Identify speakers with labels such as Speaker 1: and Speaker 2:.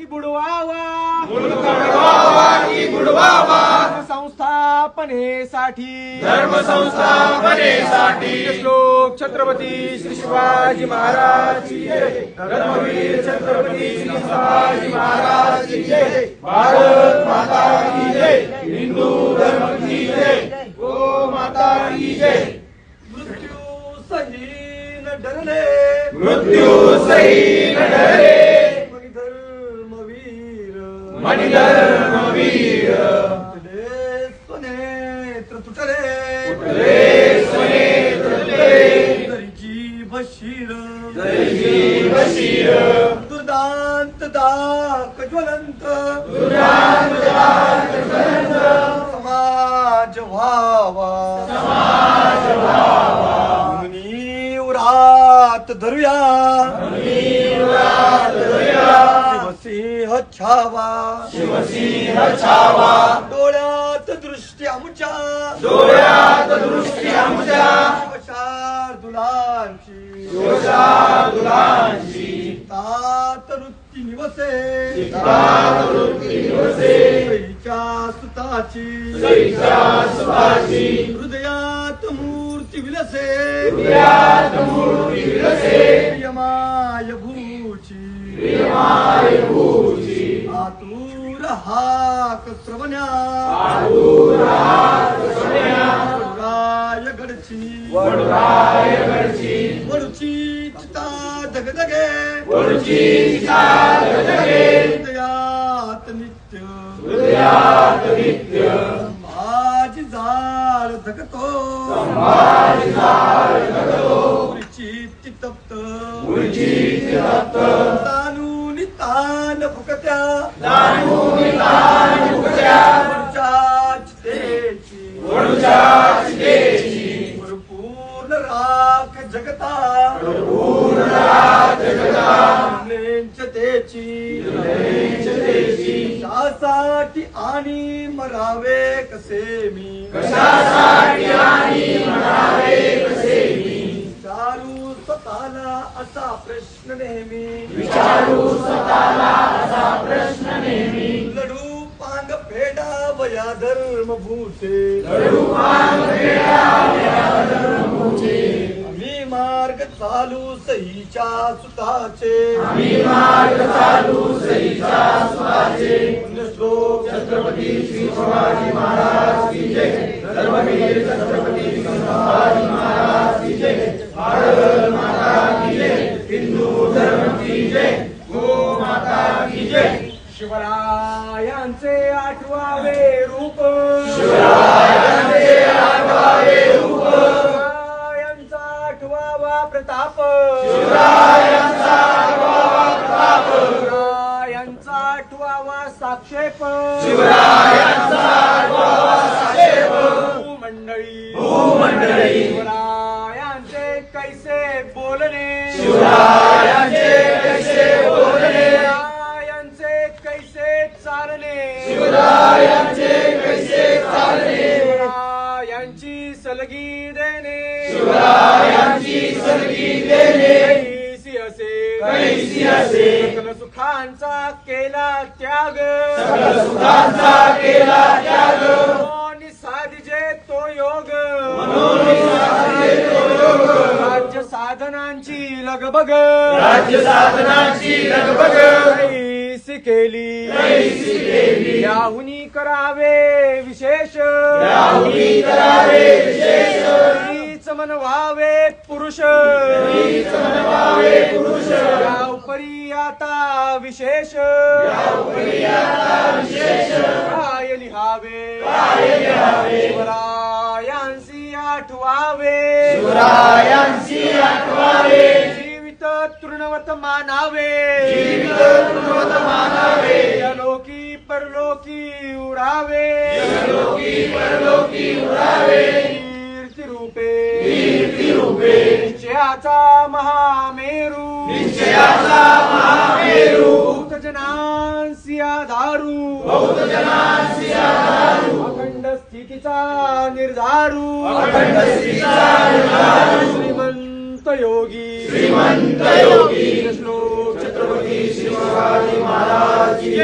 Speaker 1: की बुडवावा. संस्थापनेसाठी
Speaker 2: धर्मसंस्थापनेसाठी.
Speaker 1: श्लोक छत्रपती श्री शिवाजी महाराज.
Speaker 2: धर्मवीर छत्रपती श्री शिवाजी महाराज भारत माता की जय. हिंदू धर्म की जय. गो माता की जय.
Speaker 1: मृत्यू सही न डरले.
Speaker 2: मृत्यू सही न डरे
Speaker 1: धर्मवीर
Speaker 2: मणिधर्मवीर
Speaker 1: तुटले स्वनेत्र तुटले
Speaker 2: तुटले स्वनेत्र तुटले
Speaker 1: तरीची बशीर
Speaker 2: जयजी बशीर
Speaker 1: दुर्दांत दाक ज्वलंत
Speaker 2: दुरान दुरान ज्वलंत
Speaker 1: समाज व्हावा
Speaker 2: समाज व्हावा
Speaker 1: मुनी उरात धरूया
Speaker 2: नीवरात धरूया.
Speaker 1: शिवसिंह छावा.
Speaker 2: शिवसिंह छावा.
Speaker 1: डोळ्यात दृष्टी आमच्या.
Speaker 2: डोळ्यात दृष्टी आमच्या.
Speaker 1: शार्दुलांची
Speaker 2: शार्दुलांची
Speaker 1: तात वृत्ती निवसे.
Speaker 2: चित्तात वृत्ती निवसे.
Speaker 1: सईच्या सुताची.
Speaker 2: सईच्या सुताची.
Speaker 1: हृदयात मूर्ती विलसे.
Speaker 2: हृदयात मूर्ती विलसे.
Speaker 1: प्रियमाय भूची.
Speaker 2: प्रियमाय
Speaker 1: हाक श्रवण्या वडराय गडची
Speaker 2: वडराय गडची
Speaker 1: वडूची चिता धगधगे
Speaker 2: वडची चिता धगधगे
Speaker 1: हृदयात नित्य।
Speaker 2: हृदयात नित्य
Speaker 1: माझी जाळ धगतो
Speaker 2: संभाजी जाळ धगतो
Speaker 1: तप्त
Speaker 2: मुळची
Speaker 1: तानून तान फुकत्या।
Speaker 2: तान
Speaker 1: पूर्ण राख जगता
Speaker 2: पूर्ण रात जगता
Speaker 1: तेची त्यासाठी आणि मरावे कसे मी?
Speaker 2: कशासाठी आणि म्हणावे कसे मी?
Speaker 1: चालू स्वतःला असा प्रश्न नेहमी.
Speaker 2: विचारू स्वतःला असा प्रश्न नेहमी.
Speaker 1: फेडा वया आम्ही मार्ग चालू सहीच्या सुताचे.
Speaker 2: मार्ग चालू सईच्या सुताचे
Speaker 1: श्लोक
Speaker 2: छत्रपती श्री शिवाजी महाराज की जय. धर्मवीर छत्रपती शिवाजी महाराज की जय. भारत माता की जय. हिंदू धर्म की जय. गो माता की जय.
Speaker 1: शिवरायांचे आठवावे रूप.
Speaker 2: शिवरायांचे आठवावे रूप
Speaker 1: शिवरायांचा आठवावा प्रताप.
Speaker 2: शिवरायांचा आठवावा प्रताप
Speaker 1: शिवरायांचा आठवावा साक्षेप.
Speaker 2: शिवरायांचा आठवावा साहेब
Speaker 1: मंडळी शिवरायांचे कैसे चालणे.
Speaker 2: शिवरायांची
Speaker 1: सलगी देणे.
Speaker 2: शिवरायांची सलगी देणे.
Speaker 1: कैसी असे.
Speaker 2: कैसी असे.
Speaker 1: सकल सुखांचा केला त्याग.
Speaker 2: सकल सुखांचा केला त्याग.
Speaker 1: मनोनी साधिजे तो योग.
Speaker 2: मनोनी साधिजे तो योग.
Speaker 1: राज्य साधनांची लगबग.
Speaker 2: राज्य साधनाची लगबग.
Speaker 1: कैसी केली?
Speaker 2: कैसी केली?
Speaker 1: याहुनी करावे विशेष.
Speaker 2: याहुनी करावे विशेष.
Speaker 1: मनवावे पुरुष.
Speaker 2: मनवावे पुरुष.
Speaker 1: या उपरी आता विशेष.
Speaker 2: आता विशेष.
Speaker 1: काय लिहावे?
Speaker 2: काय लिहावे?
Speaker 1: शिवरायांसी आठवावे.
Speaker 2: शिवरायांची आठवावे.
Speaker 1: तृणवत मानावे यलोकी परलोकी उरावे।
Speaker 2: लोकी परलोकी उरावे।
Speaker 1: कीर्ती रूपे
Speaker 2: कीर्ती रूपे
Speaker 1: निश्चयाचा महामेरू।
Speaker 2: निश्चयाचा महामेरू।
Speaker 1: भूतजनांसी आधारू।
Speaker 2: बहुजनांसी आधारू।
Speaker 1: अखंड स्थितीचा निर्धारू।
Speaker 2: अखंड स्थितीचा निर्धारू।
Speaker 1: श्रीमंत योगी।
Speaker 2: श्रीमंत योगी।
Speaker 1: श्लोक छत्रपती श्री महाराज की